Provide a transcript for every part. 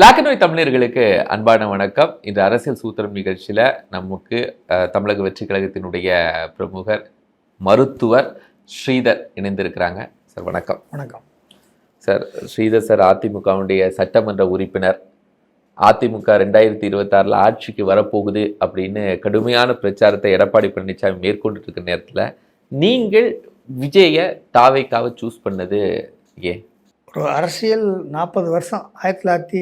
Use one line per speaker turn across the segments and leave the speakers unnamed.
Black and white தமிழர்களுக்கு அன்பான வணக்கம். இந்த அரசியல் சூத்திரம் நிகழ்ச்சியில் நமக்கு தமிழக வெற்றி கழகத்தினுடைய பிரமுகர் மருத்துவர் ஸ்ரீதர் இணைந்திருக்கிறாங்க. சார் வணக்கம்.
வணக்கம்.
சார் ஸ்ரீதர் சார் அதிமுகவுடைய சட்டமன்ற உறுப்பினர். அதிமுக ரெண்டாயிரத்தி இருபத்தாறில் ஆட்சிக்கு வரப்போகுது அப்படின்னு கடுமையான பிரச்சாரத்தை எடப்பாடி பழனிசாமி மேற்கொண்டுட்டு இருக்கிற நேரத்தில் நீங்கள் விஜயை தாவைக்காவை சூஸ் பண்ணது ஏன்?
ஒரு அரசியல் நாற்பது வருஷம். ஆயிரத்தி தொள்ளாயிரத்தி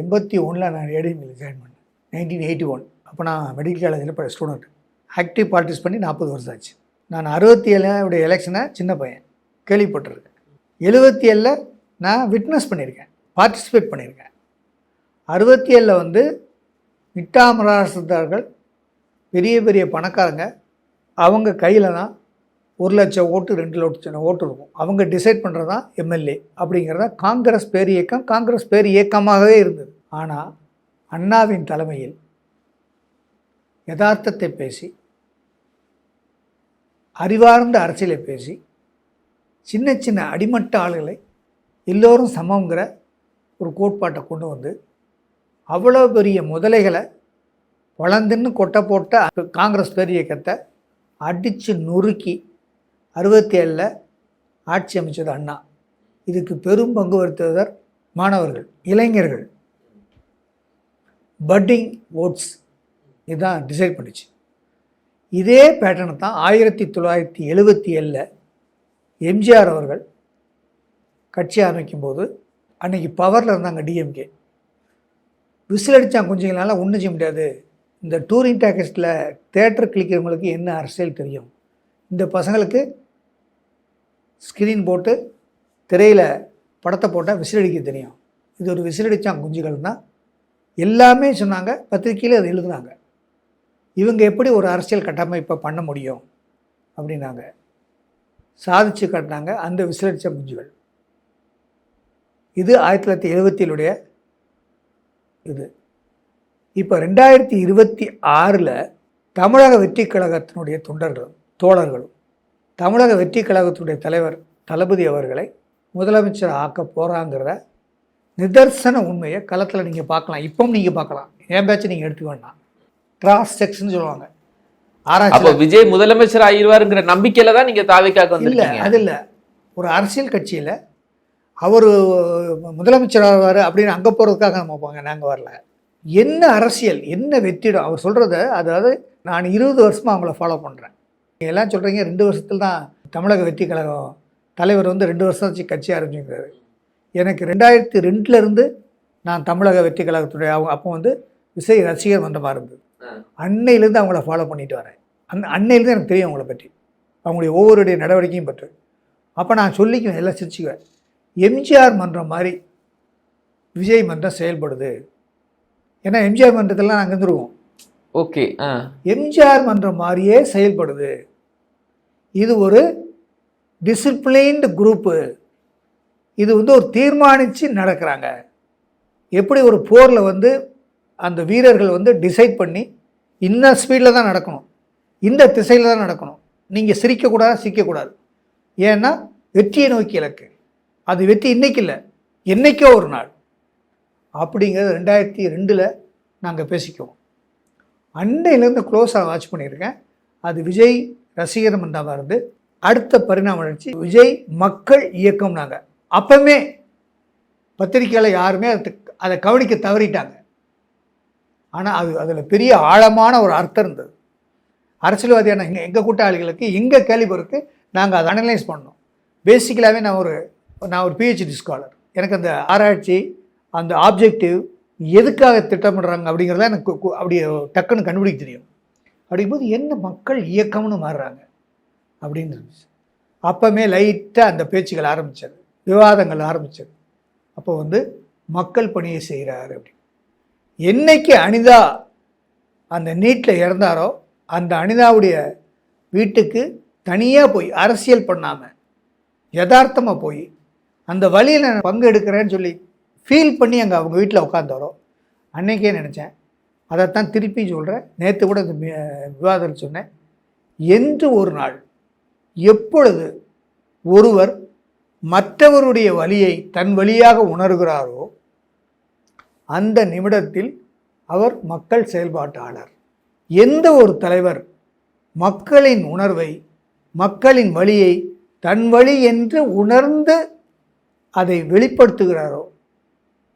எண்பத்தி ஒன்றில் நான் ஏடிஎம்ல ஜாயின் பண்ணேன். நைன்டீன் எயிட்டி ஒன் அப்போ நான் மெடிக்கல் காலேஜில் படி ஸ்டூடெண்ட் ஆக்டிவ் பார்ட்டிஸ் பண்ணி நாற்பது வருஷம் ஆச்சு. நான் அறுபத்தி ஏழுடைய எலெக்ஷனை சின்ன பையன். கேள்விப்பட்டிருக்கேன் எழுபத்தி ஏழில் நான் விட்னஸ் பண்ணியிருக்கேன். பார்ட்டிசிபேட் பண்ணியிருக்கேன். அறுபத்தி ஏழில் வந்து மிட்டாமராசத்தார்கள் பெரிய பெரிய பணக்காரங்க. அவங்க கையில் தான் ஒரு லட்சம் ஓட்டு ரெண்டு லட்சம் ஓட்டு இருக்கும். அவங்க டிசைட் பண்ணுறது தான் எம்எல்ஏ அப்படிங்கிறத காங்கிரஸ் பேர் இயக்கம் காங்கிரஸ் பேர் இயக்கமாகவே இருந்தது. ஆனால் அண்ணாவின் தலைமையில் யதார்த்தத்தை பேசி அறிவார்ந்த அரசியலை பேசி சின்ன சின்ன அடிமட்ட ஆளுகளை எல்லோரும் சமங்கிற ஒரு கோட்பாட்டை கொண்டு வந்து அவ்வளோ பெரிய முதலைகளை வளர்ந்துன்னு கொட்டை போட்ட காங்கிரஸ் பேர் இயக்கத்தை அடித்து நொறுக்கி அறுபத்தி ஏழில் ஆட்சி அமைச்சது அண்ணா. இதுக்கு பெரும் பங்கு வகித்தவர் மாணவர்கள் இளைஞர்கள். பட்டிங் ஓட்ஸ் இதுதான் டிசைட் பண்ணிச்சு. இதே பேட்டர்னை தான் ஆயிரத்தி தொள்ளாயிரத்தி எழுபத்தி ஏழில் எம்ஜிஆர் அவர்கள் கட்சி ஆரம்பிக்கும்போது அன்னைக்கு பவரில் இருந்தாங்க டிஎம்கே விசில் அடித்தான் கொஞ்சங்களால ஒன்றும் செய்ய முடியாது. இந்த டூரிங் டேக்கஸ்ட்டில் தேட்டர் கிளிக்கிறவங்களுக்கு என்ன அரசியல் தெரியும்? இந்த பசங்களுக்கு ஸ்க்ரீன் போட்டு திரையில் படத்தை போட்டால் விசிலடிக்க தெரியும். இது ஒரு விசிலடித்தான் குஞ்சுகள் தான் எல்லாமே சொன்னாங்க பத்திரிக்கையில் அதை எழுதுனாங்க. இவங்க எப்படி ஒரு அரசியல் கட்டமைப்பை பண்ண முடியும்? அப்படின்னாங்க. சாதிச்சு காட்டினாங்க அந்த விசிலடித்த குஞ்சுகள். இது ஆயிரத்தி தொள்ளாயிரத்தி எழுபத்திலுடைய இது. இப்போ ரெண்டாயிரத்தி இருபத்தி ஆறில் தமிழக வெற்றி கழகத்தினுடைய தொண்டர்களும் தோழர்களும் தமிழக வெற்றி கழகத்துடைய தலைவர் தளபதி அவர்களை முதலமைச்சர் ஆக்க போகிறாங்கிறத நிதர்சன உண்மையை களத்தில் நீங்கள் பார்க்கலாம். இப்பவும் நீங்கள் பார்க்கலாம். என் பேச்சு நீங்கள் எடுத்துக்க வேண்டாம். கிராஸ் செக்ஸ்னு சொல்லுவாங்க. ஆராய்ச்சி
விஜய் முதலமைச்சர் ஆயிருவாருங்கிற நம்பிக்கையில தான் நீங்க தாவைக்காக்கு
இல்லை அது இல்லை. ஒரு அரசியல் கட்சியில் அவர் முதலமைச்சர் ஆவார் அப்படின்னு அங்கே போகிறதுக்காக நம்ம போங்க நாங்கள் வரல. என்ன அரசியல் என்ன வெற்றிடம் அவர் சொல்கிறத அதாவது நான் இருபது வருஷமாக அவங்கள ஃபாலோ பண்ணுறேன் நீங்கள் எல்லாம் சொல்கிறீங்க ரெண்டு வருஷத்தில் தான் தமிழக வெற்றி கழகம் தலைவர் வந்து ரெண்டு வருஷம் வச்சு கட்சி ஆரம்பிச்சுங்கிறாரு எனக்கு ரெண்டாயிரத்தி ரெண்டுலேருந்து நான் தமிழக வெற்றி கழகத்துடைய அவங்க அப்போ வந்து விஜய் ரசிகர் மன்றமாக இருந்தது. அன்னையிலேருந்து அவங்கள ஃபாலோ பண்ணிட்டு வரேன். அந்த அன்னையிலேருந்து எனக்கு தெரியும் அவங்கள பற்றி. அவங்களுடைய ஒவ்வொருடைய நடவடிக்கையும் பற்றி. அப்போ நான் சொல்லிக்குவேன் எல்லாம் சிரிச்சுக்குவேன். எம்ஜிஆர் மன்றம் மாதிரி விஜய் மன்றம் செயல்படுது. ஏன்னா எம்ஜிஆர் மன்றத்தெல்லாம் நாங்கள் இருந்துருவோம்
ஓகே
எம்ஜிஆர் மன்றம் மாதிரியே செயல்படுது. இது ஒரு டிசிப்ளைன்டு குரூப்பு இது வந்து ஒரு தீர்மானித்து நடக்கிறாங்க. எப்படி ஒரு போரில் வந்து அந்த வீரர்கள் வந்து டிசைட் பண்ணி இந்த ஸ்பீடில் தான் நடக்கணும். இந்த திசையில் தான் நடக்கணும். நீங்கள் சிரிக்கக்கூடாது சிரிக்கக்கூடாது. ஏன்னா வெற்றியை நோக்கி இலக்கு. அது வெற்றி இன்றைக்கி இல்லை. என்னைக்கோ ஒரு நாள். அப்படிங்கிறது ரெண்டாயிரத்தி ரெண்டில் நாங்கள் பேசிக்குவோம். அன்னையிலேருந்து க்ளோஸாக வாட்ச் பண்ணியிருக்கேன். அது விஜய் ரசிகர் மன்றமாக இருந்து அடுத்த பரிணாம வளர்ச்சி விஜய் மக்கள் இயக்கம் நாங்கள் அப்பவுமே பத்திரிக்கையில் யாருமே அதை அதை கவனிக்க தவறிட்டாங்க. ஆனால் அது அதில் பெரிய ஆழமான ஒரு அர்த்தம் இருந்தது. அரசியல்வாதியான எங்கள் எங்கள் கூட்டாளிகளுக்கு எங்கள் கேலிபருக்கு நாங்கள் அதை அனலைஸ் பண்ணோம். பேசிக்கலாகவே நான் ஒரு நான் ஒரு பிஹெச்டி ஸ்காலர் எனக்கு அந்த ஆராய்ச்சி அந்த ஆப்ஜெக்டிவ் எதுக்காக திட்டமிடுறாங்க அப்படிங்கிறத எனக்கு அப்படி டக்குன்னு கண்டுபிடிக்க தெரியும். அப்படிங்கும்போது என்ன மக்கள் இயக்கம்னு மாறுறாங்க அப்படின்னு இருந்துச்சு. அப்போமே லைட்டாக அந்த பேச்சுகள் ஆரம்பித்தது விவாதங்கள் ஆரம்பித்தது அப்போ வந்து மக்கள் பணியை செய்கிறாரு அப்படி என்னைக்கு அனிதா அந்த நீட்டில் இறந்தாரோ அந்த அனிதாவுடைய வீட்டுக்கு தனியாக போய் அரசியல் பண்ணாமல் யதார்த்தமாக போய் அந்த வழியில் நான் பங்கு எடுக்கிறேன்னு சொல்லி ஃபீல் பண்ணி அங்கே அவங்க வீட்டில் உட்காந்தாரோ அன்னைக்கே நினச்சேன் அதைத்தான் திருப்பி சொல்கிறேன் நேற்று கூட இந்த விவாதத்தில் சொன்னேன். என்று ஒரு நாள் எப்பொழுது ஒருவர் மற்றவருடைய வழியை தன் வழியாக உணர்கிறாரோ அந்த நிமிடத்தில் அவர் மக்கள் செயல்பாட்டாளர். எந்த ஒரு தலைவர் மக்களின் உணர்வை மக்களின் வழியை தன் வழி என்று உணர்ந்து அதை வெளிப்படுத்துகிறாரோ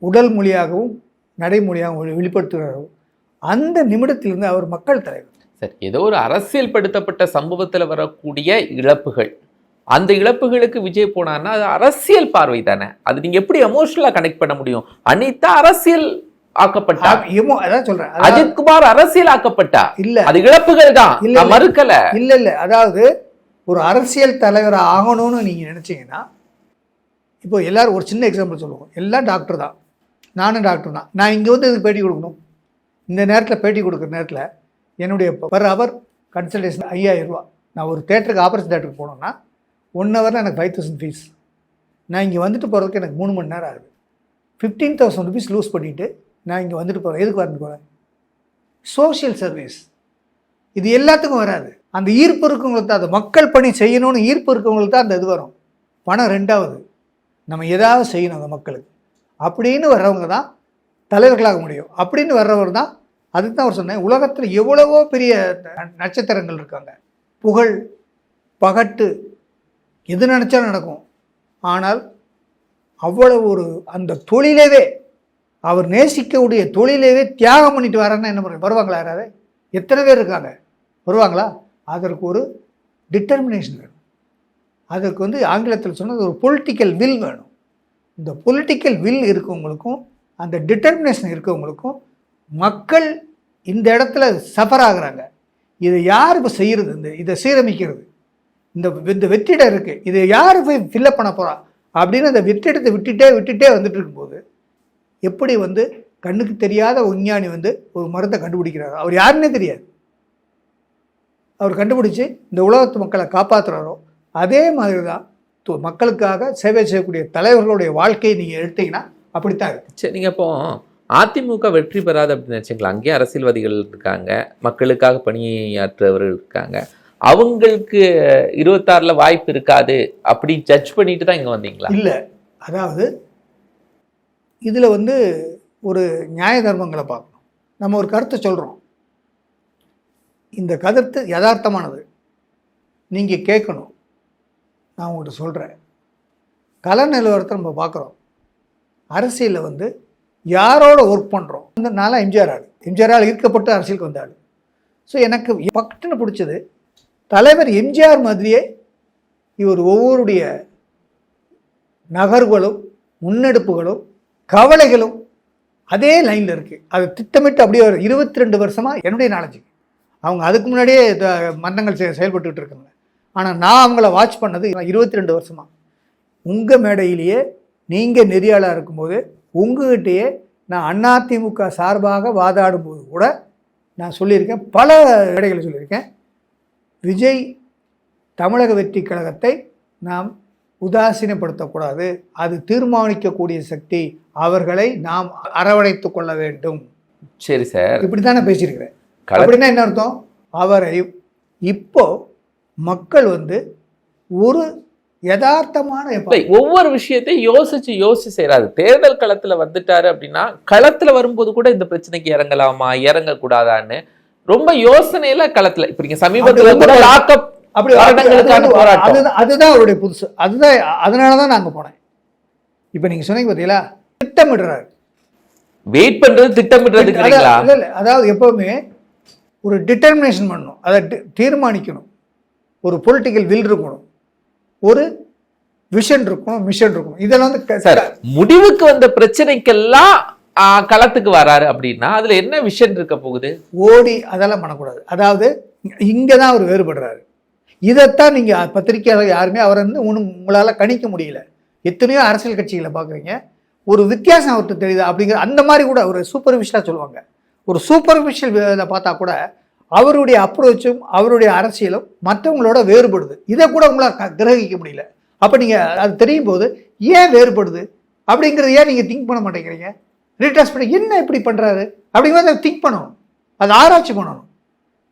உடல் மொழியாகவும் நடைமொழியாகவும் வெளிப்படுத்துகிறாரோ அந்த நிமிடத்திலிருந்து அவர் மக்கள் தலைவர்.
சரி ஏதோ ஒரு அரசியல் படுத்தப்பட்ட சம்பவத்துல வரக்கூடிய இழப்புகள். அந்த இழப்புகளுக்கு விஜய் போனான்னா அது அரசியல் பார்வை தானே. அது நீங்க எப்படி எமோஷனலா கனெக்ட் பண்ண முடியும்? அனிதா அரசியல் ஆக்கப்பட்டா?
ஏமோ அதான் சொல்றேன். அதாவது-
அஜித் குமார் அரசியல் ஆக்கப்பட்டா?
இல்ல.
அது இழப்புகள் தான்.
இல்ல.
மறுக்கல.
இல்ல இல்ல. அதாவது ஒரு அரசியல் தலைவர் ஆகணும்னு நீங்க நினைச்சீங்கன்னா இப்போ எல்லாரும் ஒரு சின்ன எக்ஸாம்பிள் சொல்லுவோம். எல்லாம் டாக்டர் தான். நானும் டாக்டர் தான். நான் இங்கே வந்து இதுக்கு பேட்டி கொடுக்கணும். இந்த நேரத்தில் பேட்டி கொடுக்குற நேரத்தில் என்னுடைய பர் ஹவர் கன்சல்டேஷன் ஐயாயிரம் ரூபா. நான் ஒரு தேட்டருக்கு ஆப்ரேஷன் தேட்டருக்கு போனோன்னா ஒன் ஹவரில் எனக்கு ஃபைவ் தௌசண்ட் ஃபீஸ் நான் இங்கே வந்துட்டு போகிறதுக்கு எனக்கு மூணு மணி நேரம் ஆகுது. ஃபிஃப்டீன் தௌசண்ட் ருபீஸ் லூஸ் பண்ணிவிட்டு நான் இங்கே வந்துட்டு போகிறேன் எதுக்கு வந்துட்டு போகிறேன் சோஷியல் சர்வீஸ் இது எல்லாத்துக்கும் வராது. அந்த ஈர்ப்பு இருக்கவங்களுக்கு தான் அது மக்கள் பணி செய்யணும்னு ஈர்ப்பு இருக்கவங்களுக்கு தான் அந்த இது வரும். பணம் ரெண்டாவது. நம்ம ஏதாவது செய்யணும் அந்த மக்களுக்கு. அப்படின்னு வர்றவங்க தான் தலைவர்களாக முடியும். அப்படின்னு வர்றவர் தான் அதுக்கு தான் அவர் சொன்னேன் உலகத்தில் எவ்வளவோ பெரிய ந- நட்சத்திரங்கள் இருக்காங்க. புகழ் பகட்டு எது நினச்சாலும் நடக்கும். ஆனால் அவ்வளவு ஒரு அந்த தொழிலவே அவர் நேசிக்கக்கூடிய தொழிலவே தியாகம் பண்ணிட்டு வரேன்னா என்ன பண்ணுறது வருவாங்களா யாராவது? எத்தனை பேர் இருக்காங்க? வருவாங்களா? அதற்கு ஒரு டிட்டர்மினேஷன் வேணும். அதற்கு வந்து ஆங்கிலத்தில் சொன்னது ஒரு பொலிட்டிக்கல் வில் வேணும். இந்த பொலிட்டிக்கல் வில் இருக்கவங்களுக்கும் அந்த டிட்டர்மினேஷன் இருக்கவங்களுக்கும் மக்கள் இந்த இடத்துல சஃபர் ஆகுறாங்க. இதை யார் இப்போ செய்கிறது இந்த இதை சீரமைக்கிறது. இந்த இந்த வெற்றிடம் இருக்குது இதை யார் போய் ஃபில்லப் பண்ண போகிறா அப்படின்னு அந்த வெற்றிடத்தை விட்டுட்டே விட்டுட்டே வந்துட்டு இருக்கும்போது எப்படி வந்து கண்ணுக்கு தெரியாத விஞ்ஞானி வந்து ஒரு மருந்தை கண்டுபிடிக்கிறாரோ? அவர் யாருன்னே தெரியாது. அவர் கண்டுபிடிச்சி இந்த உலகத்து மக்களை காப்பாற்றுறாரோ அதே மாதிரி தான் து- மக்களுக்காக சேவை செய்யக்கூடிய தலைவர்களுடைய வாழ்க்கையை நீங்கள் எடுத்தீங்கன்னா அப்படித்தான் இருக்கு.
சரி நீங்க இப்போ அதிமுக வெற்றி பெறாது அப்படின்னு நினைச்சுங்களா? அங்கேயும் அரசியல்வாதிகள் இருக்காங்க மக்களுக்காக பணியாற்றுறவர்கள் இருக்காங்க. அவங்களுக்கு இருபத்தாறுல வாய்ப்பு இருக்காது அப்படி ஜட்ஜ் பண்ணிட்டு தான் இங்க வந்தீங்களா?
இல்லை. அதாவது இதில் வந்து ஒரு நியாய தர்மங்களை பார்க்கணும். நம்ம ஒரு கருத்தை சொல்கிறோம் இந்த கருத்து யதார்த்தமானது. நீங்கள் கேட்கணும். நான் உங்கள்கிட்ட சொல்கிறேன் கல நிலவரத்தை நம்ம பார்க்குறோம். அரசியலில் வந்து யாரோட ஒர்க் பண்ணுறோம் இந்த நாளாக எம்ஜிஆர் ஆள். எம்ஜிஆரால் ஈர்க்கப்பட்டு அரசியலுக்கு வந்தாள் ஸோ எனக்கு பக்குன்னு பிடிச்சது தலைவர் எம்ஜிஆர் மாதிரியே இவர் ஒவ்வொருடைய நகர்வுகளும் முன்னெடுப்புகளும் கவலைகளும் அதே லைனில் இருக்குது அது திட்டமிட்டு அப்படியே ஒரு இருபத்தி ரெண்டு வருஷமாக என்னுடைய நாலேஜுக்கு அவங்க அதுக்கு முன்னாடியே மன்னங்கள் செ செயல்பட்டுக்கிட்டு இருக்காங்க. ஆனால் நான் அவங்கள வாட்ச் பண்ணது இருபத்தி ரெண்டு வருஷமாக உங்கள் மேடையிலேயே நீங்கள் நெறியாளாக இருக்கும்போது உங்ககிட்டயே நான் அதிமுக சார்பாக வாதாடும்போது கூட நான் சொல்லியிருக்கேன். பல மேடைகளில் சொல்லியிருக்கேன். விஜய் தமிழக வெற்றி கழகத்தை நாம் உதாசீனப்படுத்தக்கூடாது. அது தீர்மானிக்கக்கூடிய சக்தி அவர்களை நாம் அரவணைத்துக் கொள்ள வேண்டும்.
சரி சார்.
இப்படி தான் நான் பேசியிருக்கிறேன் அப்படின்னா என்ன அர்த்தம்? அவரை இப்போ மக்கள் வந்து ஒரு யதார்த்தமான
ஒவ்வொரு விஷயத்தையும் யோசிச்சு யோசிச்சு செய்யறாரு. தேர்தல் களத்துல வந்துட்டாரு அப்படின்னா களத்துல வரும்போது கூட இந்த பிரச்சனைக்கு இறங்கலாமா? இறங்க கூடாதான்னு ரொம்ப யோசனையில களத்துல. இப்ப நீங்க சமீபத்துல
அப்படி
கூட
ரொம்ப-
லாக்அப்
அப்படி
வருடங்களுக்கான
அது-
போராட்டம்.
அதுதான் அவருடைய புதுசு. அதுதான் அதனால தான் நாங்கள் போனேன். இப்போ நீங்கள் சொன்னீங்க பார்த்தீங்களா திட்டமிடுறாரு.
வெயிட் பண்றது திட்டமிடுறதுக்கு இல்லைங்களா
இல்ல, இல்ல. அதாவது எப்பவுமே ஒரு டிட்டர்மினேஷன் பண்ணணும். அதை தீர்மானிக்கணும். ஒரு பொலிட்டிக்கல் வில் இருக்கணும். ஒரு விஷன் இருக்கணும் மிஷன் இருக்கணும். இதெல்லாம் வந்து
சார் முடிவுக்கு வந்த பிரச்சனைக்கெல்லாம் களத்துக்கு வராரு அப்படின்னா அதுல என்ன விஷன் இருக்க போகுது?
ஓடி அதெல்லாம் பண்ணக்கூடாது. அதாவது இங்கே தான் அவர் வேறுபடுறாரு. இதைத்தான் நீங்கள் பத்திரிக்கையாளர் யாருமே அவரை வந்து ஒன்றும் உங்களால் கணிக்க முடியல. எத்தனையோ அரசியல் கட்சிகளை பார்க்குறீங்க ஒரு வித்தியாசம் அவர்கிட்ட தெரியுதா அப்படிங்கிற அந்த மாதிரி கூட ஒரு சூப்பர்ஃபிஷியலாக சொல்லுவாங்க. ஒரு சூப்பர்ஃபிஷியல் இதில் பார்த்தா கூட அவருடைய அப்ரோச்சும் அவருடைய அரசியலும் மற்றவங்களோட வேறுபடுது. இதை கூட உங்களால் க- கிரகிக்க முடியல. அப்போ நீங்கள் அது தெரியும் போது ஏன் வேறுபடுது? அப்படிங்கிறத ஏன் நீங்கள் திங்க் பண்ண மாட்டேங்கிறீங்க? ரீடாஸ் பண்ணி என்ன இப்படி பண்ணுறாரு அப்படிங்கிறத திங்க் பண்ணணும். அதை ஆராய்ச்சி பண்ணணும்.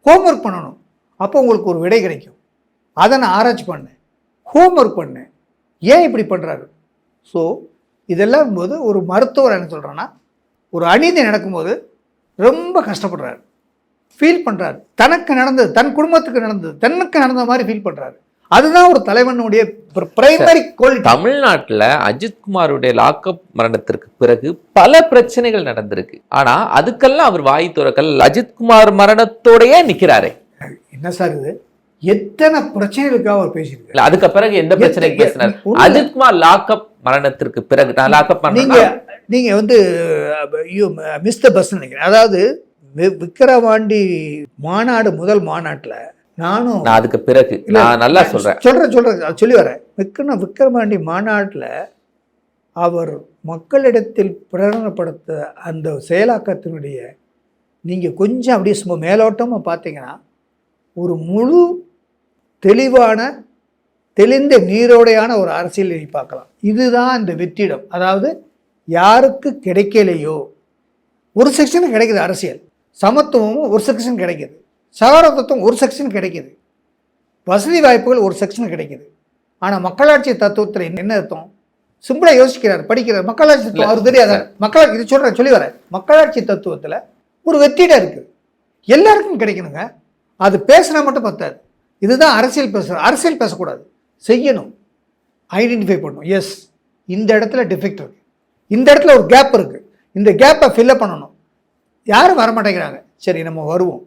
ஹோம்ஒர்க் பண்ணணும். அப்போ உங்களுக்கு ஒரு விடை கிடைக்கும். அதை நான் ஆராய்ச்சி பண்ணேன். ஹோம்ஒர்க் பண்ணேன். ஏன் இப்படி பண்ணுறாரு ஸோ இதெல்லாம் போது ஒரு மருத்துவர் என்ன சொல்கிறேன்னா ஒரு அநீதி நடக்கும்போது ரொம்ப கஷ்டப்படுறாரு. ஃபீல் பண்ணுறாரு தனக்கு நடந்தது தன் குடும்பத்துக்கு நடந்தது தனக்கு நடந்த மாதிரி ஃபீல் பண்ணுறாரு அதுதான் ஒரு தலைவனுடைய பிரைமரி குவாலிட்டி
தமிழ்நாட்டுல அஜித்குமாருடைய லாக்அப் மரணத்திற்கு பிறகு பல பிரச்சனைகள் நடந்திருக்கு. ஆனா அதுக்கெல்லாம் அவர் வாய் துறக்கல். அஜித்குமார் மரணத்தோடயே நிக்கிறாரே.
என்ன சார் இது? எத்தனை பிரச்சனைகளுக்காக அவர் பேசியிருக்காரு?
அதுக்கு பிறகு எந்த பிரச்சனைக்கு பேசினார்? அஜித்குமார் லாக்அப் மரணத்திற்கு பிறகு நான் லாக்அப்
நீங்க நீங்க வந்து மிஸ் த பஸ் நினைக்கிறேன். அதாவது விக்கிரவாண்டி மாநாடு முதல் மாநாட்டுல நானும்
நான் அதுக்கு பிறகு. நான் நல்லா சொல்றேன்.
சொல்றேன் அது சொல்லி வரேன். விக்ரம் விக்ரவாண்டி மாநாட்டில் அவர் மக்களிடத்தில் பிரகடனப்படுத்த அந்த செயலாக்கத்தினுடைய நீங்கள் கொஞ்சம் அப்படியே சும்மா மேலோட்டமாக பார்த்தீங்கன்னா ஒரு முழு தெளிவான தெளிந்த நீரோடையான ஒரு அரசியலை பார்க்கலாம். இதுதான் இந்த வெற்றிடம். அதாவது யாருக்கு கிடைக்கலையோ ஒரு செக்ஷன் கிடைக்குது அரசியல். சமத்துவமும் ஒரு செக்ஷன் கிடைக்குது. சகோதரத்துவம் ஒரு செக்ஷன் கிடைக்குது. வசதி வாய்ப்புகள் ஒரு செக்ஷன் கிடைக்குது. ஆனால் மக்களாட்சி தத்துவத்தில் என்ன அர்த்தம்? சிம்பிளாக யோசிக்கிறார் படிக்கிறார். மக்களாட்சி தத்துவம் அவர் தெரியாத? மக்கள் இது சொல்கிறேன் சொல்லி வரேன். மக்களாட்சி தத்துவத்தில் ஒரு வெற்றிடம் இருக்குது எல்லாருக்கும் கிடைக்கணுங்க. அது பேசினா மட்டும் பத்தாது. இதுதான் அரசியல் பேசுகிற அரசியல் பேசக்கூடாது. செய்யணும். ஐடென்டிஃபை பண்ணணும். எஸ் இந்த இடத்துல டிஃபெக்ட் இருக்கு. இந்த இடத்துல ஒரு கேப் இருக்கு. இந்த கேப்பை ஃபில்அப் பண்ணணும். யாரும் வர மாட்டேங்கிறாங்க சரி நம்ம வருவோம்.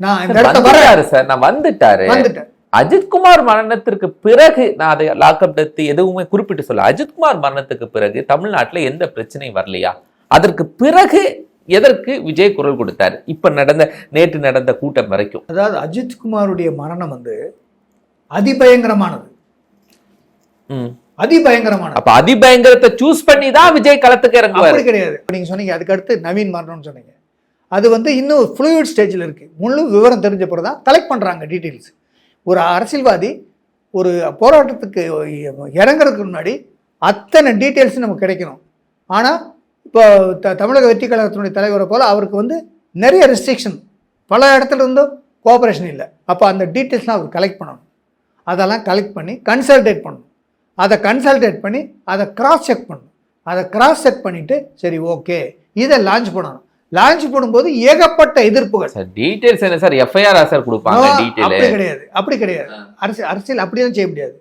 நான் இந்த இடத்த
வந்துட்டாரு சார் நான் வந்துட்டாரு.
வந்துட்டேன்.
அஜித்குமார் மரணத்திற்கு பிறகு நான் அதை லாக்அப் டெத் எதுவுமே குறிப்பிட்டு சொல்ல அஜித்குமார் மரணத்துக்கு பிறகு தமிழ்நாட்டுல எந்த பிரச்சனையும் வரலையா? அதற்கு பிறகு எதற்கு விஜய் குரல் கொடுத்தாரு? இப்ப நடந்த நேற்று நடந்த கூட்டம் வரைக்கும்.
அதாவது அஜித் குமாருடைய மரணம் வந்து அதிபயங்கரமானது.
ம்.
அதிபயங்கரமானது.
அப்ப அதிபயங்கரத்தை சூஸ் பண்ணி தான் விஜய் களத்துக்கு இறங்குவாரு.
அப்படி கிடையாது. நீங்க சொன்னீங்க அதுக்கு அடுத்து நவீன் மரணம்னு சொன்னீங்க. அது வந்து இன்னும் ஃப்ளூயிட் ஸ்டேஜில் இருக்கு. முழு விவரம் தெரிஞ்ச பிறகு தான் கலெக்ட் பண்றாங்க டீட்டெயில்ஸ் ஒரு அரசியல்வாதி ஒரு போராட்டத்துக்கு இறங்குறதுக்கு முன்னாடி அத்தனை டீட்டெயில்ஸ் நமக்கு கிடைக்கணும். ஆனால் இப்போ த தமிழக வெற்றி கழகத்தினுடைய தலைவரை போல் அவருக்கு வந்து நிறைய ரெஸ்ட்ரிக்ஷன் பல இடத்துல இருந்தும் கோஆபரேஷன் இல்லை. அப்போ அந்த டீட்டெயில்ஸ்லாம் அவர் கலெக்ட் பண்ணணும். அதெல்லாம் கலெக்ட் பண்ணி கன்சல்டேட் பண்ணணும். அதை கன்சல்டேட் பண்ணி அதை கிராஸ் செக் பண்ணணும். அதை கிராஸ் செக் பண்ணிவிட்டு சரி ஓகே இதை லான்ச் பண்ணணும். லான்ச் பண்ணும்போது ஏகப்பட்ட எதிர்ப்புகள்.
சார் டீடைல்ஸ் என்ன சார்? எஃப்ஐஆர் சார் கொடுப்பாங்க
அப்படி கிடையாது. அப்படி கிடையாது. அரசியல் அரசியல் அப்படிதான் செய்ய முடியாது.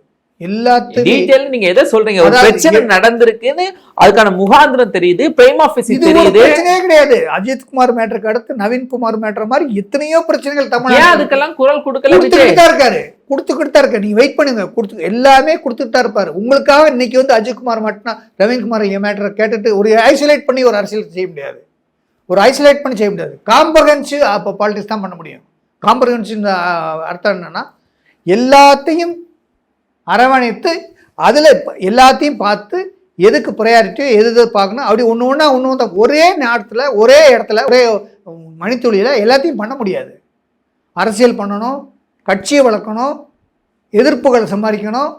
எல்லாத்தையும்
நீங்க எதை சொல்றீங்க? ஒரு பிரச்சனை நடந்திருக்குன்னு அதுக்கான முகாந்திரம் தெரியுது பிரைம்
ஒரு
தெரியுது.
பிரச்சனையே கிடையாது. அஜித் குமார் மேட்டருக்கு அடுத்து நவீன் குமார் மேட்டர் மாதிரி எத்தனையோ பிரச்சனைகள்
ஏன்
தமிழ்நாடு
அதுக்கெல்லாம் குரல் கொடுக்கல
தான் இருக்காரு. கொடுத்துக்கிட்டு தான் இருக்காரு. நீங்க வெயிட் பண்ணுங்க. கொடுத்து எல்லாமே கொடுத்துட்டு தான் இருப்பாரு. உங்களுக்காக இன்னைக்கு வந்து அஜித் குமார் மட்டும் ரவீன்குமார் என் மேட்டரை கேட்டுட்டு ஒரு ஐசோலேட் பண்ணி ஒரு அரசியல் செய்ய முடியாது. ஒரு ஐசோலேட் பண்ணி செய்ய முடியாது. காம்பகன்ஸு அப்போ பாலிடிக்ஸ் தான் பண்ண முடியும். காம்பகன்ஸின் அர்த்தம் என்னன்னா எல்லாத்தையும் அரவணைத்து அதில் எல்லாத்தையும் பார்த்து எதுக்கு ப்ரையாரிட்டியோ எது எது பார்க்கணும்? அப்படி ஒன்று ஒன்றா ஒன்று ஒன்றா ஒரே நேரத்தில் ஒரே இடத்துல ஒரே மணித்துளியில் எல்லாத்தையும் பண்ண முடியாது. அரசியல் பண்ணணும் கட்சியை வளர்க்கணும் எதிர்ப்புகளை சம்பாதிக்கணும்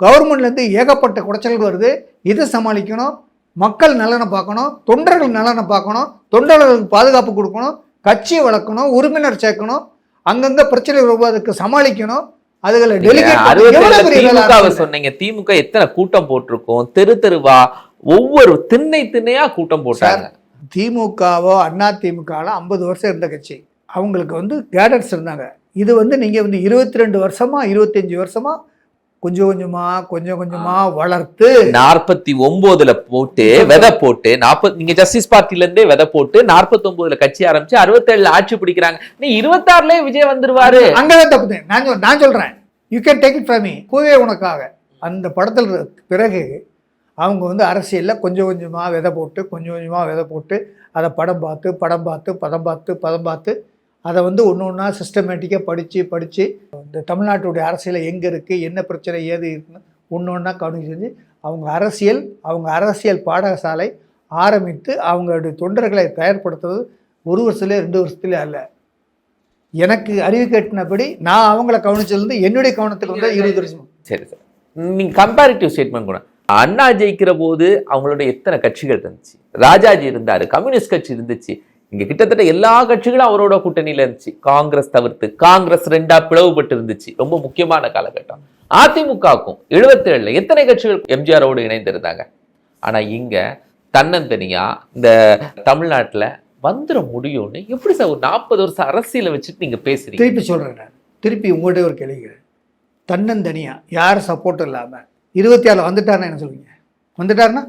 கவர்மெண்ட்லேருந்து ஏகப்பட்ட குடைச்சல்கள் வருது இதை சமாளிக்கணும் மக்கள் நலனை பார்க்கணும் தொண்டர்கள் நலனை பார்க்கணும் தொண்டர்களுக்கு பாதுகாப்பு கொடுக்கணும் கட்சியை வளர்க்கணும் உறுப்பினர் சேர்க்கணும் அங்கங்கே பிரச்சனை வருவதற்கு சமாளிக்கணும் அதுகளை
திமுகவை சொன்னீங்க. திமுக எத்தனை கூட்டம் போட்டிருக்கோம்? தெரு தெருவா ஒவ்வொரு திண்ணை திண்ணையா கூட்டம் போட்டாங்க.
திமுகவோ அண்ணா திமுகவோ ஐம்பது வருஷம் இருந்த கட்சி. அவங்களுக்கு வந்து கேடர்ஸ் இருந்தாங்க. இது வந்து நீங்கள் வந்து இருபத்தி ரெண்டு வருஷமா இருபத்தஞ்சி வருஷமா கொஞ்சம் கொஞ்சமா கொஞ்சம் கொஞ்சமா வளர்த்து
நாற்பத்தி ஒன்பதுல போட்டு விதை போட்டு நாற்பது நீங்க ஜஸ்டிஸ் பார்ட்டில இருந்தே விதை போட்டு நாற்பத்தி ஒன்பதுல கட்சி ஆரம்பிச்சு அறுபத்தேழுல ஆட்சி பிடிக்கிறாங்க. நீ இருபத்தாறுலயே விஜய் வந்துருவாரு.
அங்கதான் தப்பு. நான் நான் சொல்றேன். You can take it from me Poove Unakkaga. அந்த படத்தில் பிறகு அவங்க வந்து அரசியலில் கொஞ்சம் கொஞ்சமாக விதை போட்டு கொஞ்சம் கொஞ்சமாக விதை போட்டு அதை படம் பார்த்து படம் பார்த்து பதம் பார்த்து பதம் பார்த்து அதை வந்து ஒன்று ஒன்றா சிஸ்டமேட்டிக்காக படித்து படித்து இந்த தமிழ்நாட்டுடைய அரசியல் எங்கே இருக்குது என்ன பிரச்சனை ஏது இருக்குன்னு ஒன்று ஒன்றா கவனிச்சு செஞ்சு அவங்க அரசியல் அவங்க அரசியல் பாடசாலை ஆரம்பித்து அவங்களுடைய தொண்டர்களை தயார்படுத்துறது ஒரு வருஷத்துல ரெண்டு வருஷத்துல அல்ல. எனக்கு அறிவு கேட்டினபடி நான் அவங்கள கவனிச்சதுலேருந்து என்னுடைய கவனத்துக்கு வந்து இருபது வருஷம்.
சரி சார். நீங்கள் கம்பேரிட்டிவ் ஸ்டேட்மெண்ட் கூட. அண்ணா ஜெயிக்கிற போது அவங்களோட எத்தனை கட்சிகள் இருந்துச்சு? ராஜாஜி இருந்தாரு கம்யூனிஸ்ட் கட்சி இருந்துச்சு. இங்க கிட்டத்தட்ட எல்லா கட்சிகளும் அவரோட கூட்டணியில இருந்துச்சு. காங்கிரஸ் தவிர்த்து. காங்கிரஸ் ரெண்டா பிளவுபட்டு இருந்துச்சு ரொம்ப முக்கியமான காலகட்டம். அதிமுகவுக்கும் எழுபத்தி ஏழுல எத்தனை கட்சிகள் எம்ஜிஆரோடு இணைந்திருந்தாங்க? ஆனா இங்க தன்னந்தனியா இந்த தமிழ்நாட்டுல வந்துட முடியும்னு எப்படி சார் ஒரு நாற்பது வருஷம் அரசியலை வச்சுட்டு நீங்க பேசுறீங்க?
திருப்பி சொல்கிறேன் நான். திருப்பி உங்கள்கிட்ட ஒரு கேள்விக்கிறேன் தன்னந்தனியா யார் சப்போர்ட் இல்லாமல் இருபத்தி ஆறில் வந்துட்டாருன்னா என்ன சொல்லுவீங்க வந்துட்டாருன்னா?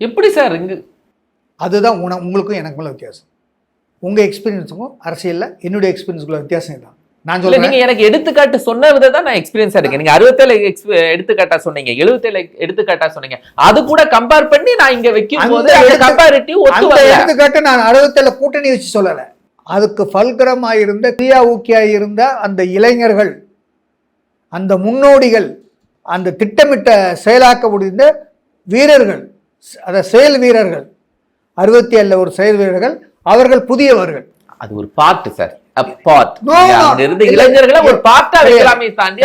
எப்படி சார் இங்க
அதுதான் உன உங்களுக்கும் எனக்குள்ள வித்தியாசம். உங்கள் எக்ஸ்பீரியன்ஸுக்கும் அரசியலில் என்னுடைய எக்ஸ்பீரியன்ஸுக்குள்ள வித்தியாசம் தான் நான் சொல்கிறேன்
நீங்க எனக்கு எடுத்துக்காட்டு சொன்ன விதை தான் நான் எக்ஸ்பீரியன்ஸா இருக்கேன். நீங்க அறுபத்தேழு எடுத்துக்காட்டா சொன்னீங்க எழுபத்தேழு எடுத்துக்காட்டா சொன்னீங்க. அது கூட கம்பேர் பண்ணி நான் இங்க வைக்கும் போது கம்பேரிட்டிவ் ஒத்து
எடுத்துக்காட்டு நான் அறுபத்தேழு கூட்டணி வச்சு சொல்லலை. அதுக்கு ஃபல்கரமாக இருந்த கிரியா ஊக்கியாக இருந்த அந்த இளைஞர்கள் அந்த முன்னோடிகள் அந்த திட்டமிட்ட செயலாக்க முடிந்த வீரர்கள் அந்த செயல் வீரர்கள் அறுபத்தி ஏழில் ஒரு செயல் வீரர்கள் அவர்கள் புதியவர்கள்.
அது ஒரு பார்ட் சார்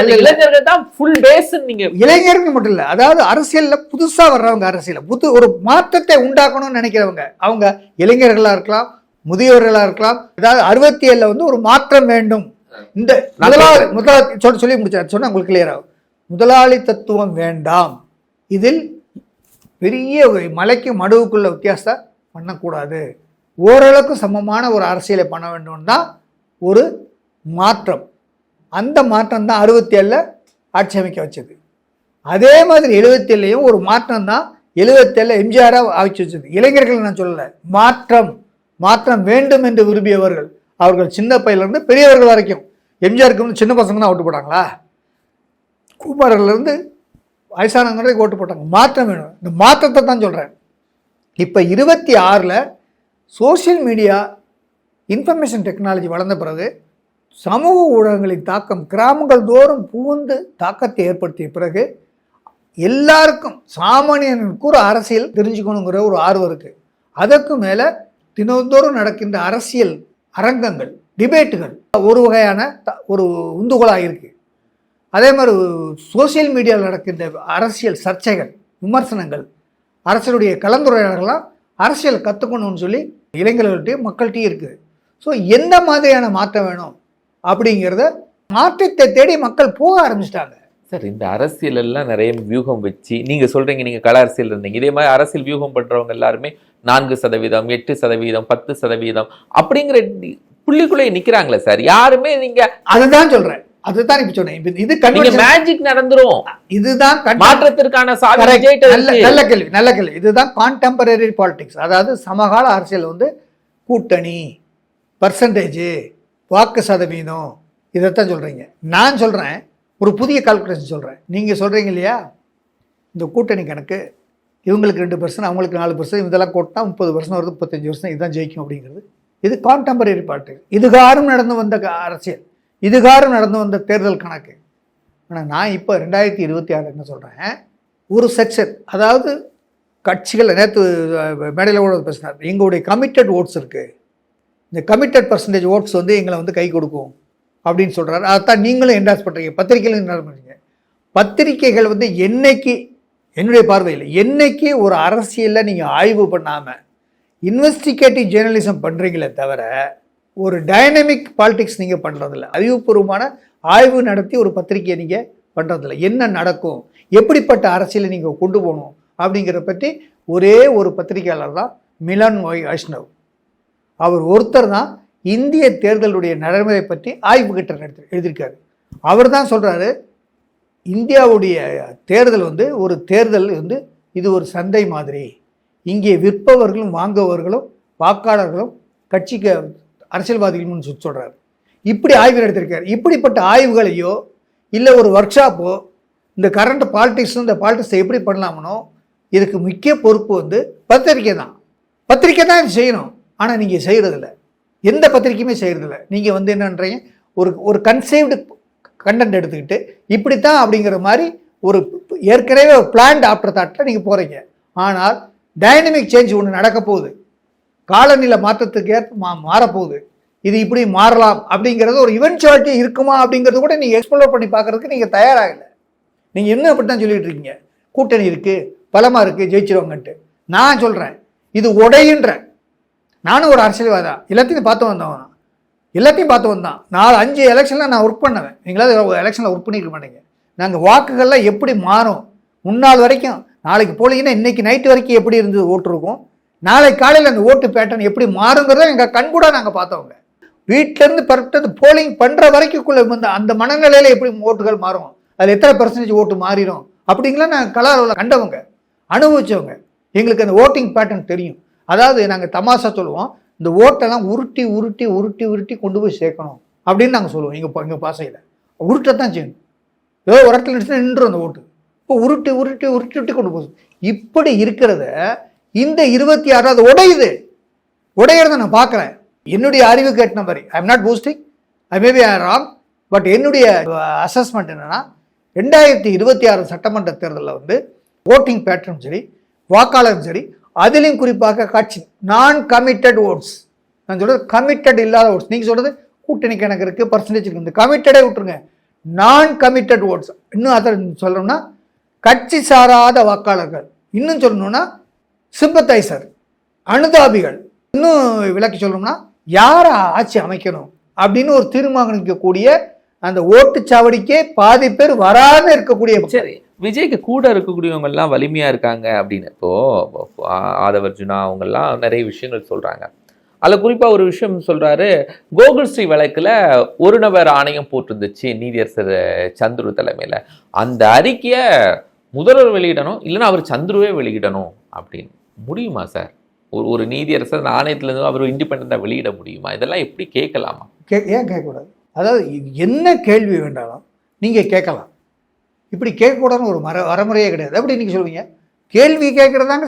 இளைஞர்களை. இளைஞர்கள்
இளைஞர்கள் மட்டும் இல்லை. அதாவது அரசியலில் புதுசாக வர்றவங்க அரசியல் புது ஒரு மாற்றத்தை உண்டாக்கணும்னு நினைக்கிறவங்க. அவங்க இளைஞர்களாக இருக்கலாம் முதியவர்களாக இருக்கலாம். அதாவது அறுபத்தி ஏழில் வந்து ஒரு மாற்றம் வேண்டும். இந்த முதலாளி முதலாளி சொல்ல முடிச்சார் சொன்னா உங்களுக்கு clear ஆகும். முதலாளி தத்துவம் வேண்டாம். இதில் பெரிய மலைக்கு மடுவுக்குள்ள வித்தியாசத்தை பண்ணக்கூடாது. ஓரளவுக்கு சமமான ஒரு அரசியலை பண்ண வேண்டும் தான் ஒரு மாற்றம். அந்த மாற்றம் தான் அறுபத்தி ஏழில் ஆட்சி அமைக்க வச்சது. அதே மாதிரி எழுபத்தேழுலையும் ஒரு மாற்றம் தான் எழுபத்தேழில் எம்ஜிஆராக அமைச்சு வச்சது. இளைஞர்கள் நான் சொல்லலை. மாற்றம். மாற்றம் வேண்டும் என்று விரும்பியவர்கள். அவர்கள் சின்ன பையிலிருந்து பெரியவர்கள் வரைக்கும். எம்ஜிஆருக்கு வந்து சின்ன பசங்க தான் ஓட்டு போட்டாங்களா? குமாரர்லேருந்து வயசானவங்க ஓட்டு போட்டாங்க. மாற்றம் வேணும். இந்த மாற்றத்தை தான் சொல்கிறேன் இப்போ இருபத்தி ஆறில் சோஷியல் மீடியா இன்ஃபர்மேஷன் டெக்னாலஜி வளர்ந்த பிறகு சமூக ஊடகங்களின் தாக்கம் கிராமங்கள் தோறும் புகுந்து தாக்கத்தை ஏற்படுத்திய பிறகு எல்லாருக்கும் சாமானியனுக்கு ஒரு அரசியல் தெரிஞ்சுக்கணுங்கிற ஒரு ஆர்வம் இருக்குது அதற்கு மேலே தினந்தோறும் நடக்கின்ற அரசியல் அரங்கங்கள் டிபேட்டுகள் ஒரு வகையான த- ஒரு உந்துகோலாக இருக்குது அதே மாதிரி சோஷியல் மீடியாவில் நடக்கின்ற அரசியல் சர்ச்சைகள் விமர்சனங்கள் அரசனுடைய கலந்துரையாளர்கள்லாம் அரசியல் கற்றுக்கணும்னு சொல்லி இளைஞர்கள்ட்டையும் மக்கள்கிட்டையும் இருக்குது ஸோ எந்த மாதிரியான மாற்றம் வேணும் அப்படிங்கிறத மாற்றத்தை தேடி மக்கள் போக ஆரம்பிச்சிட்டாங்க.
சார் இந்த அரசியல் எல்லாம் நிறைய வியூகம் வச்சு நீங்க சொல்றீங்க நீங்க கள அரசியல் இருந்தீங்க. இதே மாதிரி அரசியல் வியூகம் பண்றவங்க எல்லாருமே நான்கு சதவீதம் எட்டு சதவீதம் பத்து சதவீதம் அப்படிங்கிற புள்ளிக்குள்ளே நிக்கிறாங்களே சார் யாருமே நீங்க
அதுதான் சொல்றேன். அதுதான் இப்ப சொன்னேன். இது கன்வென்ஷன்
மேஜிக் நடந்துரும்.
இதுதான்
மாற்றத்திற்கான
நல்ல. நல்ல கேள்வி நல்ல கேள்வி. இதுதான் கான்டெம்பரரி பாலிடிக்ஸ் அதாவது சமகால அரசியல் வந்து கூட்டணி பர்சன்டேஜ் வாக்கு சதவீதம். இதைத்தான் சொல்றீங்க. நான் சொல்றேன். ஒரு புதிய கால்குலேஷன் சொல்றேன். நீங்க சொல்றீங்க இல்லையா? இந்த கூட்டணி கணக்கு இவங்களுக்கு ரெண்டு பர்சன்ட் அவங்களுக்கு நாலு பர்சன்ட் இதெல்லாம் கூட்டினா முப்பது பர்சன்ட் வருது முப்பத்தஞ்சு வருஷம் இதுதான் ஜெயிக்கும் அப்படிங்கிறது. இது கான்டெம்பரரி பாலிடிக்ஸ் இதுகாரும் நடந்து வந்த அரசியல். இதுகாரம் நடந்து வந்த தேர்தல் கணக்கு. ஆனால் நான் இப்போ ரெண்டாயிரத்தி இருபத்தி ஆறு என்ன சொல்கிறேன் ஒரு செக்ஷன் அதாவது கட்சிகள் நேற்று மேடையில் கூட பேசினார். எங்களுடைய கமிட்டட் ஓட்ஸ் இருக்குது இந்த கமிட்டட் பர்சன்டேஜ் ஓட்ஸ் வந்து எங்களை வந்து கை கொடுக்கும் அப்படின்னு சொல்கிறாரு அதைத்தான் நீங்களும் என்டாஸ் பண்ணுறீங்க பத்திரிகைகளும் என்டாஸ் பண்ணுறீங்க பத்திரிகைகள் வந்து என்னைக்கு என்னுடைய பார்வையில் என்னைக்கு ஒரு அரசியலில் நீங்கள் ஆய்வு பண்ணாமல் இன்வெஸ்டிகேட்டிவ் ஜேர்னலிசம் பண்ணுறீங்களே தவிர ஒரு டைனமிக் பாலிடிக்ஸ் நீங்கள் பண்ணுறதில்ல அறிவுபூர்வமான ஆய்வு நடத்தி ஒரு பத்திரிகையை நீங்கள் பண்ணுறதில்ல என்ன நடக்கும்? எப்படிப்பட்ட அரசியலை நீங்கள் கொண்டு போகணும்? அப்படிங்கிறத பற்றி ஒரே ஒரு பத்திரிகையாளர் தான் மிலன் ஒய் வைஷ்ணவ். அவர் ஒருத்தர் தான் இந்திய தேர்தலுடைய நடைமுறை பற்றி ஆய்வு கட்டுரை எடுத்து எழுதியிருக்காரு. அவர் தான் சொல்கிறாரு இந்தியாவுடைய தேர்தல் வந்து ஒரு தேர்தல் வந்து இது ஒரு சந்தை மாதிரி. இங்கே விற்பவர்களும் வாங்குபவர்களும் வாக்காளர்களும் கட்சிக்கு அரசியல்வாதிகளும் சொல்லி சொல்கிறார் இப்படி ஆய்வு நடத்திருக்கார். இப்படிப்பட்ட ஆய்வுகளையோ இல்லை ஒரு ஒர்க் ஷாப்போ இந்த கரண்ட் பாலிடிக்ஸ் இந்த பாலிடிக்ஸை எப்படி பண்ணலாமனோ இதுக்கு முக்கிய பொறுப்பு வந்து பத்திரிக்கை தான். பத்திரிக்கை தான் இது செய்யணும். ஆனால் நீங்கள் செய்கிறதில்ல எந்த பத்திரிக்கையுமே செய்கிறதில்ல நீங்கள் வந்து என்னன்றீங்க? ஒரு ஒரு கன்சேவ்டு கண்டென்ட் எடுத்துக்கிட்டு இப்படித்தான் அப்படிங்கிற மாதிரி ஒரு ஏற்கனவே ஒரு பிளான்ட் ஆஃப்டர் தாட்டில் நீங்கள் போகிறீங்க ஆனால் டைனமிக் சேஞ்ச் ஒன்று நடக்க போகுது. காலநிலை மாற்றத்துக்கு ஏற்ப மா மாறப்போகுது. இது இப்படி மாறலாம் அப்படிங்கிறது ஒரு இவென்ச்சுவாலிட்டி இருக்குமா அப்படிங்கிறது கூட நீங்கள் எக்ஸ்ப்ளோர் பண்ணி பார்க்கறதுக்கு நீங்கள் தயாராகலை. நீங்கள் இன்னும் அப்படி தான் சொல்லிட்டு இருக்கீங்க? கூட்டணி இருக்குது பலமாக இருக்குது ஜெயிச்சிருவாங்கன்ட்டு. நான் சொல்கிறேன் இது உடையின்றேன் நானும் ஒரு அரசியல்வாதா எல்லாத்தையும் பார்த்து வந்தவன் எல்லாத்தையும் பார்த்து வந்தான். நாலு அஞ்சு எலெக்ஷனில் நான் ஒர்க் பண்ணுவேன். நீங்களாவது எலெக்ஷனில் ஒர்க் பண்ணிக்க மாட்டேங்க. நாங்கள் வாக்குகள்லாம் எப்படி மாறும்? முன்னாள் வரைக்கும் நாளைக்கு போலீங்கன்னா இன்றைக்கி நைட்டு வரைக்கும் எப்படி இருந்தது? ஓட்டு இருக்கும். நாளை காலையில் அந்த ஓட்டு பேட்டர்ன் எப்படி மாறுங்கிறத எங்கள் கண்கூட நாங்கள் பார்த்தவங்க. வீட்டிலேருந்து பரப்பிட்டது போலிங் பண்ணுற வரைக்கும்குள்ள வந்து அந்த மனநிலையில் எப்படி ஓட்டுகள் மாறும்? அதில் எத்தனை பர்சன்டேஜ் ஓட்டு மாறிடும்? அப்படிங்கலாம் நாங்கள் கலாரில் கண்டவங்க அனுபவிச்சவங்க. எங்களுக்கு அந்த ஓட்டிங் பேட்டர்ன் தெரியும். அதாவது நாங்கள் தமாஷா சொல்லுவோம் இந்த ஓட்டெல்லாம் உருட்டி உருட்டி உருட்டி உருட்டி கொண்டு போய் சேர்க்கணும் அப்படின்னு நாங்கள் சொல்லுவோம் எங்கள் எங்கள் பாசையில். உருட்டத்தான் செய்யணும் ஏதோ ஒரு இடத்துல நின்று அந்த ஓட்டு. இப்போ உருட்டி உருட்டி உருட்டி உருட்டி கொண்டு போகும் இப்படி இருக்கிறத இந்த இருபத்தி ஆறாவது உடையுது உடையிறத நான் பார்க்குறேன். என்னுடைய அறிவு கேட்ட மாதிரி. I am not boosting I maybe I wrong but என்னுடைய uh, அசஸ்மெண்ட் என்னென்னா ரெண்டாயிரத்தி இருபத்தி ஆறு சட்டமன்ற தேர்தலில் வந்து ஓட்டிங் பேட்டர்னும் சரி வாக்காளரும் சரி அதிலையும் குறிப்பாக கட்சி நான் கமிட்டட் ஓட்ஸ் நான் சொல்கிறது கமிட்டட் இல்லாத ஓட்ஸ் நீங்கள் சொல்கிறது கூட்டணி கணக்கு இருக்குது பர்சன்டேஜ் இருக்குது இந்த கமிட்டடே விட்டுருங்க. நான் கமிட்டட் ஓட்ஸ் இன்னும் அதை சொல்லணும்னா கட்சி சாராத வாக்காளர்கள். இன்னும் சொல்லணும்னா சிம்பத்தைசர் அனுதாபிகள். இன்னும் விளக்கி சொல்லணும்னா யாரை ஆட்சி அமைக்கணும் அப்படின்னு ஒரு தீர்மானிக்கக்கூடிய அந்த ஓட்டுச்சாவடிக்கே பாதி பேர் வராமல் இருக்கக்கூடிய
சரி விஜய்க்கு கூட இருக்கக்கூடியவங்க எல்லாம் வலிமையா இருக்காங்க அப்படின்னு இப்போ ஆதவர்ஜுனா அவங்கெல்லாம் நிறைய விஷயங்கள் சொல்றாங்க. அதில் குறிப்பாக ஒரு விஷயம் சொல்கிறாரு கோகுல் ஸ்ரீ ஒரு நபர் ஆணையம் போட்டிருந்துச்சு நீதியரசர் சந்துரு தலைமையில். அந்த அறிக்கையை முதல்வர் வெளியிடணும் இல்லைன்னா அவர் சந்துருவே வெளியிடணும் அப்படின்னு. முடியுமா சார்? ஒரு ஒரு நீதியரசர் அந்த ஆணையத்துல இருந்து அவர் இண்டிபெண்டா வெளியிட முடியுமா? இதெல்லாம் எப்படி கேட்கலாமா?
கே ஏன் கேட்கக்கூடாது? அதாவது என்ன கேள்வி வேண்டாலும் நீங்கள் கேட்கலாம். இப்படி கேட்கக்கூடாதுன்னு ஒரு மர வரமுறையே கிடையாது. எப்படி நீங்கள் சொல்லுவீங்க? கேள்வி கேட்கறதாங்க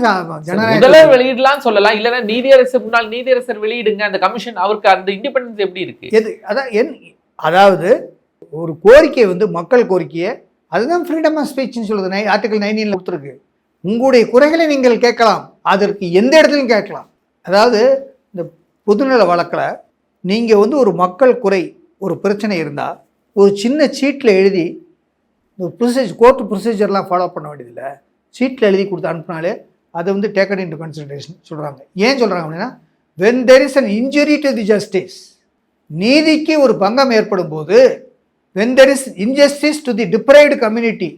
ஜனநாயகம்
வெளியிடலாம் சொல்லலாம். இல்லைன்னா நீதியரசர் முன்னாள் நீதியரசர் வெளியிடுங்க. அந்த கமிஷன் அவருக்கு அந்த இண்டிபெண்டன்ஸ் எப்படி இருக்கு?
எது அதான் என் அதாவது ஒரு கோரிக்கை வந்து மக்கள் கோரிக்கையை அதுதான் ஃப்ரீடம் ஆஃப் ஸ்பீச்னு சொல்லுது. நை ஆர்டிகல் நைன்டீனில் கொடுத்துருக்கு. உங்களுடைய குறைகளை நீங்கள் கேட்கலாம். அதற்கு எந்த இடத்துலையும் கேட்கலாம். அதாவது இந்த பொதுநல வழக்கில் நீங்கள் வந்து ஒரு மக்கள் குறை ஒரு பிரச்சனை இருந்தால் ஒரு சின்ன சீட்டில் எழுதி இந்த ப்ரொசீஜர் கோர்ட் ப்ரொசீஜர்லாம் ஃபாலோ பண்ண வேண்டியதில்லை. சீட்டில் எழுதி கொடுத்து அனுப்பினாலே அதை வந்து டேக்கன் இன்டு கன்சிடரேஷன் சொல்கிறாங்க ஏன் சொல்கிறாங்க அப்படின்னா when there is an injury to the justice நீதிக்கு ஒரு பங்கம் ஏற்படும் போது when there is injustice to the deprived community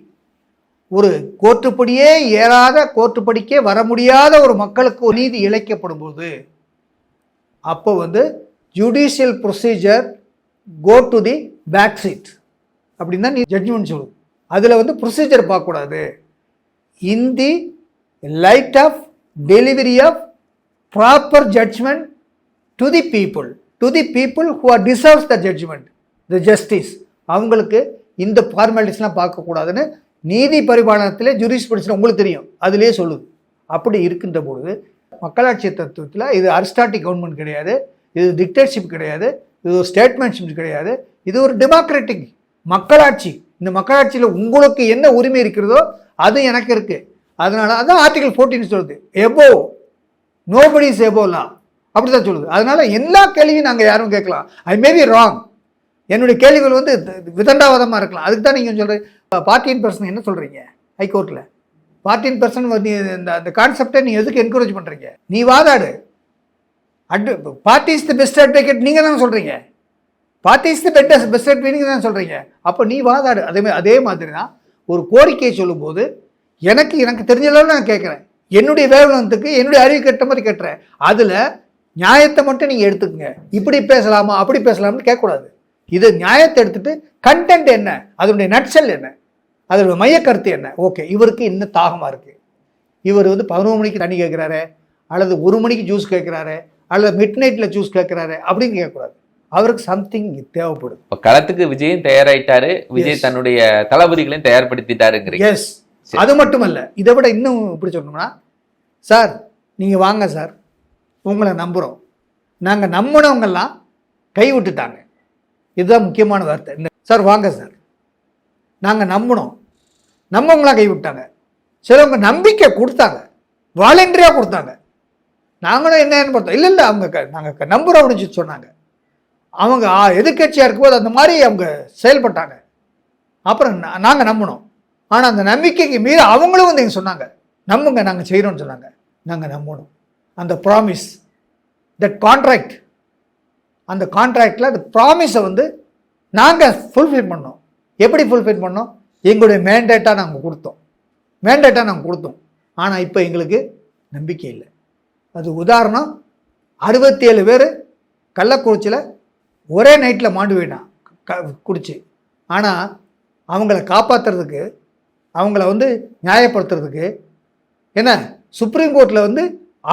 ஒரு கோர்ட்டுப்படியே ஏறாத கோர்ட்டுப்படிக்கே வர முடியாத ஒரு மக்களுக்கு நீதி இழைக்கப்படும் போது அப்போ வந்து judicial procedure go to the back seat அப்படின்னு தான் நீ ஜட்ஜ்மெண்ட் சொல்லுது. அதில் வந்து ப்ரொசீஜர் பார்க்கக்கூடாது. In the light of delivery of proper judgment to the people to the people who are deserves the judgment the justice அவங்களுக்கு இந்த ஃபார்மாலிட்டிஸ்லாம் பார்க்கக்கூடாதுன்னு நீதி பரிபாலனத்திலே ஜூரிஸ்பிரன்ஸ் உங்களுக்கு தெரியும். அதிலே சொல்லுது. அப்படி இருக்கின்ற பொழுது மக்களாட்சி தத்துவத்தில் இது அரிஸ்டாட்டிக் கவர்மெண்ட் கிடையாது இது டிக்டேட்ஷிப் கிடையாது இது ஒரு ஸ்டேட்மெண்ட்ஷிப் கிடையாது இது ஒரு டெமோக்ராட்டிக் மக்களாட்சி. இந்த மக்களாட்சியில் உங்களுக்கு என்ன உரிமை இருக்கிறதோ அது எனக்கு இருக்குது அதனால அதான் ஆர்டிகல் ஃபோர்டீன் சொல்லுது. Above nobody is above law அப்படி தான் சொல்லுது. அதனால எல்லா கேள்வியும் நாங்கள் யாரும் கேட்கலாம். ஐ மே பி ராங் என்னுடைய கேள்விகள் வந்து விதண்டாவாதமாக இருக்கலாம். அதுக்கு தான் நீங்கள் சொல்கிறீங்க பார்ட்டின் பர்சன் என்ன சொல்கிறீங்க ஹைகோர்ட்டில் பார்ட்டின் பர்சன் நீ இந்த அந்த கான்செப்டை நீ எதுக்கு என்கரேஜ் பண்ணுறீங்க நீ வாதாடு at party is the best advocate நீங்கள் தான் சொல்கிறீங்க party is the best best advocate நீங்கள் தான் சொல்கிறீங்க அப்போ நீ வாதாடு அதே அதே மாதிரி தான் ஒரு கோரிக்கையை சொல்லும்போது எனக்கு எனக்கு தெரிஞ்ச அளவில் நான் கேட்குறேன். என்னுடைய வேவலத்துக்கு என்னுடைய அறிவு கட்ட மாதிரி கட்டுறேன் அதில் நியாயத்தை மட்டும் நீங்கள் எடுத்துக்கங்க. இப்படி பேசலாமா அப்படி பேசலாம்னு கேட்கக்கூடாது. இது நியாயத்தை எடுத்துட்டு கண்டென்ட் என்ன? அதனுடைய நட்சல் என்ன? அதோட மையக்கருத்து என்ன? ஓகே இவருக்கு இன்னும் தாகமாக இருக்குது இவர் வந்து பதினோரு மணிக்கு தண்ணி கேட்குறாரு அல்லது ஒரு மணிக்கு ஜூஸ் கேட்குறாரு அல்லது மிட் நைட்டில் ஜூஸ் கேட்குறாரு அப்படின்னு கேட்கக்கூடாது. அவருக்கு சம்திங் தேவைப்படுது.
இப்ப களத்துக்கு விஜயும் தயாராயிட்டாரு. விஜய். தன்னுடைய தளபதிகளையும் தயார்படுத்திட்டாருங்கிறீங்க.
எஸ் அது மட்டுமல்ல இதை விட இன்னும் இப்படி சொல்லணும்னா சார் நீங்கள் வாங்க சார். உங்களை நம்புகிறோம் நாங்கள் நம்பினவங்கெல்லாம் கை விட்டுட்டாங்க. இதுதான் முக்கியமான வார்த்தை. சார் வாங்க சார். நாங்கள் நம்பினோம். நம்மவங்களாக கைவிட்டாங்க. சிலவங்க நம்பிக்கை கொடுத்தாங்க. வாலண்டரியாக கொடுத்தாங்க. நாங்களும் என்னன்னு பார்த்தோம். இல்லை இல்லை அவங்க க- நாங்கள் க- அப்படின்னு சொன்னாங்க. அவங்க எதிர்கட்சியாக இருக்கும்போது அந்த மாதிரி அவங்க செயல்பட்டாங்க. அப்புறம் நாங்கள் நம்பினோம். ஆனால் அந்த நம்பிக்கைக்கு மீறி அவங்களும் வந்து இங்கே சொன்னாங்க. நம்புங்க நாங்கள் செய்கிறோம்னு சொன்னாங்க. நாங்கள் நம்பணும் அந்த ப்ராமிஸ் தட் கான்ட்ராக்ட் அந்த கான்ட்ராக்டில் அந்த ப்ராமிஸை வந்து நாங்கள் ஃபுல்ஃபில் பண்ணோம். எப்படி ஃபுல்ஃபில் பண்ணோம்? எங்களுடைய மேண்டேட்டாக நாங்கள் கொடுத்தோம். மேண்டேட்டாக நாங்கள் கொடுத்தோம். ஆனால் இப்போ எங்களுக்கு நம்பிக்கை இல்லை. அது உதாரணம் அறுபத்தி ஏழு பேர் கள்ளக்குறிச்சியில் ஒரே நைட்டில் மாண்டு போயிட்டான் க குடிச்சு. ஆனால் அவங்கள காப்பாற்றுறதுக்கு அவங்கள வந்து நியாயப்படுத்துறதுக்கு என்ன சுப்ரீம் கோர்ட்டில் வந்து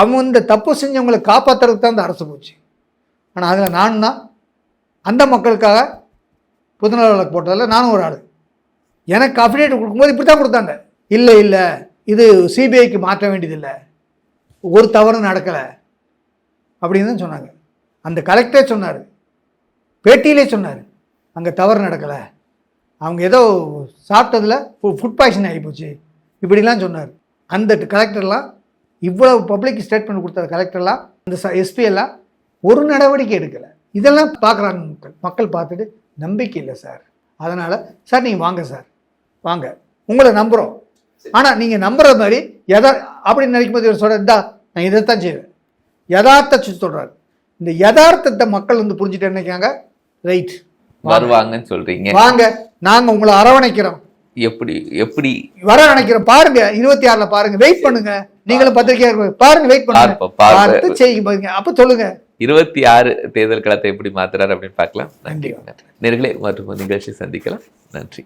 அவங்க இந்த தப்பு செஞ்சவங்களை காப்பாற்றுறதுக்கு தான் இந்த அரசு போச்சு. ஆனால் அதில் நானும் தான். அந்த மக்களுக்காக புதுநல வழக்கு போட்டதில் நானும் ஒரு ஆள். எனக்கு அஃபிடேவிட் கொடுக்கும்போது இப்படி தான் கொடுத்தாங்க. இல்லை இல்லை இது சிபிஐக்கு மாற்ற வேண்டியதில்லை. ஒரு தவறும் நடக்கலை. அப்படின்னு தான் சொன்னாங்க. அந்த கலெக்டரே சொன்னார். பேட்டியிலே சொன்னார். அங்கே தவறு நடக்கலை. அவங்க ஏதோ சாப்பிட்டதில் ஃபுட் பாய்சன் ஆகிப்போச்சு இப்படிலாம் சொன்னார். அந்த கலெக்டர்லாம் இவ்வளவு பப்ளிக் ஸ்டேட்மெண்ட் கொடுத்த கலெக்டர்லாம் அந்த எஸ்பிஎல்லாம் ஒரு நடவடிக்கை எடுக்கலை. இதெல்லாம் பார்க்குறாங்க மக்கள். மக்கள் பார்த்துட்டு நம்பிக்கை இல்லை சார். அதனால் சார் நீங்கள் வாங்க சார். வாங்க. உங்களை நம்புகிறோம் ஆனால் நீங்கள் நம்புற மாதிரி எதா அப்படின்னு நினைக்கும் போது சொல்ற இந்தா நான் இதைத்தான் செய்வேன். யதார்த்த சொல்கிறார் இந்த யதார்த்தத்தை மக்கள் வந்து புரிஞ்சுட்டு நினைக்காங்க ரைட்
வருவாங்கன்னு சொல்றீங்க.
வாங்க நாங்கள் உங்களை அரவணைக்கிறோம்.
எப்படி எப்படி?
வர நினைக்கிறோம் பாருங்க இருபத்தி ஆறுல பாருங்க. வெயிட் பண்ணுங்க. நீங்களும் பத்திரிகையா பாருங்க வெயிட் பண்ணுங்க. பார்த்து செய்யுங்க பாருங்க. அப்ப சொல்லுங்க.
இருபத்தி ஆறு தேர்தல் களத்தை எப்படி மாத்துறாரு அப்படின்னு பார்க்கலாம். நன்றி.
கண்டிப்பா.
நேர்களே மற்றும் நிகழ்ச்சி சந்திக்கலாம். நன்றி.